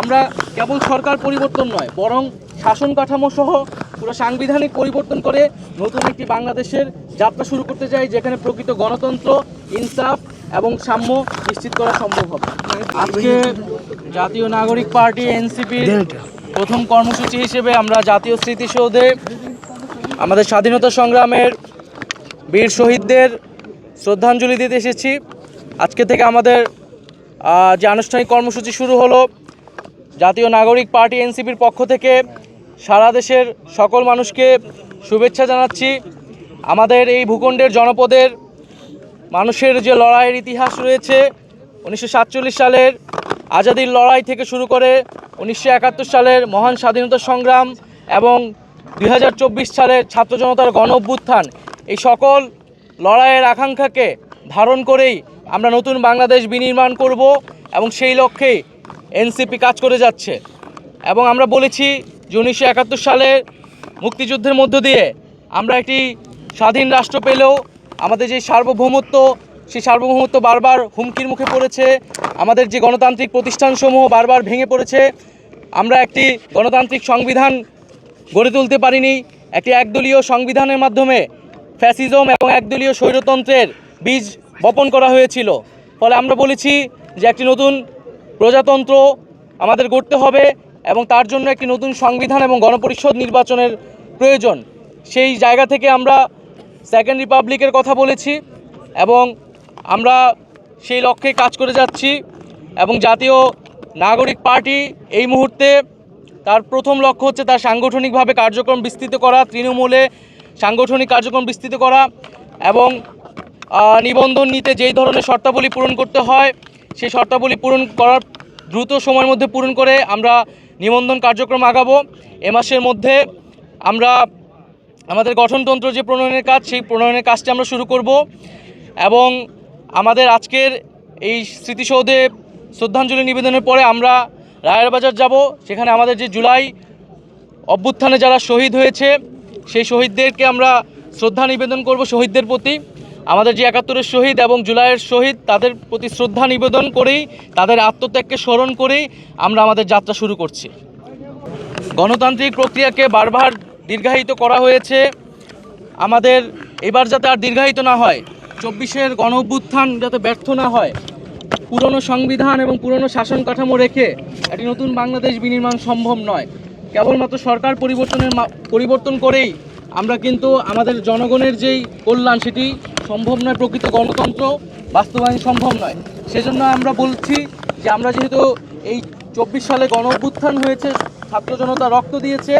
আমরা কেবল সরকার পরিবর্তন নয়, বরং শাসন কাঠামো সহ পুরো সাংবিধানিক পরিবর্তন করে নতুন একটি বাংলাদেশের যাত্রা শুরু করতে চাই, যেখানে প্রকৃত গণতন্ত্র, ইনসাফ এবং সাম্য নিশ্চিত করা সম্ভব হবে। আজকে জাতীয় নাগরিক পার্টি এনসিপির প্রথম কর্মসূচি হিসেবে আমরা জাতীয় স্মৃতিসৌধে আমাদের স্বাধীনতা সংগ্রামের বীর শহীদদের শ্রদ্ধাঞ্জলি দিতে এসেছি। আজকে থেকে আমাদের যে আনুষ্ঠানিক কর্মসূচি শুরু হলো জাতীয় নাগরিক পার্টি এনসিপির পক্ষ থেকে সারা দেশের সকল মানুষকে শুভেচ্ছা জানাচ্ছি। আমাদের এই ভূখণ্ডের জনপদের মানুষের যে লড়াইয়ের ইতিহাস রয়েছে, উনিশশো সাতচল্লিশ সালের আজাদির লড়াই থেকে শুরু করে উনিশশো একাত্তর সালের মহান স্বাধীনতা সংগ্রাম এবং দু হাজার চব্বিশ সালের ছাত্র জনতার গণ অভ্যুত্থান, এই সকল লড়াইয়ের আকাঙ্ক্ষাকে ধারণ করেই আমরা নতুন বাংলাদেশ বিনির্মাণ করব এবং সেই লক্ষ্যেই এনসিপি কাজ করে যাচ্ছে। এবং আমরা বলেছি যে উনিশশো একাত্তর সালের মুক্তিযুদ্ধের মধ্য দিয়ে আমরা একটি স্বাধীন রাষ্ট্র পেলেও আমাদের যে সার্বভৌমত্ব, সেই সার্বভৌমত্ব বারবার হুমকির মুখে পড়েছে। আমাদের যে গণতান্ত্রিক প্রতিষ্ঠানসমূহ বারবার ভেঙে পড়েছে। আমরা একটি গণতান্ত্রিক সংবিধান গড়ে তুলতে পারিনি। একটি একদলীয় সংবিধানের মাধ্যমে ফ্যাসিজম এবং একদলীয় স্বৈরতন্ত্রের বীজ বপন করা হয়েছিল। ফলে আমরা বলেছি যে একটি নতুন প্রজাতন্ত্র আমাদের গড়তে হবে এবং তার জন্য একটি নতুন সংবিধান এবং গণপরিষদ নির্বাচনের প্রয়োজন। সেই জায়গা থেকে আমরা সেকেন্ড রিপাবলিকের কথা বলেছি এবং আমরা সেই লক্ষ্যে কাজ করে যাচ্ছি এবং জাতীয় নাগরিক পার্টি এই মুহূর্তে তার প্রথম লক্ষ্য হচ্ছে তার সাংগঠনিকভাবে কার্যক্রম বিস্তৃত করা, তৃণমূলে সাংগঠনিক কার্যক্রম বিস্তৃত করা এবং নিবন্ধন নিতে যেই ধরনের শর্তাবলী পূরণ করতে হয় সেই শর্তাবলী পূরণ করার দ্রুত সময়ের মধ্যে পূরণ করে আমরা নিবন্ধন কার্যক্রম আগাবো। এ মাসের মধ্যে আমরা আমাদের গঠনতন্ত্র যে প্রণয়নের কাজ, সেই প্রণয়নের কাজটি আমরা শুরু করব এবং আমাদের আজকের এই স্মৃতিসৌধে শ্রদ্ধাঞ্জলি নিবেদনের পরে আমরা রায়ের বাজার যাব। সেখানে আমাদের যে জুলাই অভ্যুত্থানে যারা শহীদ হয়েছে, সেই শহীদদেরকে আমরা শ্রদ্ধা নিবেদন করব শহীদদের প্রতি। আমাদের যে একাত্তরের শহীদ এবং জুলাইয়ের শহীদ, তাদের প্রতি শ্রদ্ধা নিবেদন করেই, তাদের আত্মত্যাগকে স্মরণ করেই আমরা আমাদের যাত্রা শুরু করছি। গণতান্ত্রিক প্রক্রিয়াকে বারবার দীর্ঘায়িত করা হয়েছে। আমাদের এবার যাতে আর দীর্ঘায়িত না হয়, চব্বিশের গণ অভ্যুত্থান যাতে ব্যর্থ না হয়, পুরনো সংবিধান এবং পুরনো শাসন কাঠামো রেখে একটি নতুন বাংলাদেশ বিনির্মাণ সম্ভব নয়। কেবলমাত্র সরকার পরিবর্তনের পরিবর্তন করেই আমরা কিন্তু আমাদের জনগণের যেই কল্যাণ, সেটি সম্ভব নয় প্রকৃত গণতন্ত্র, বাস্তবায়ন সম্ভব নয়। সেজন্য আমরা বলছি যে আমরা যেহেতু এই চব্বিশ সালে গণ অভ্যুত্থান হয়েছে, ছাত্র জনতা রক্ত দিয়েছে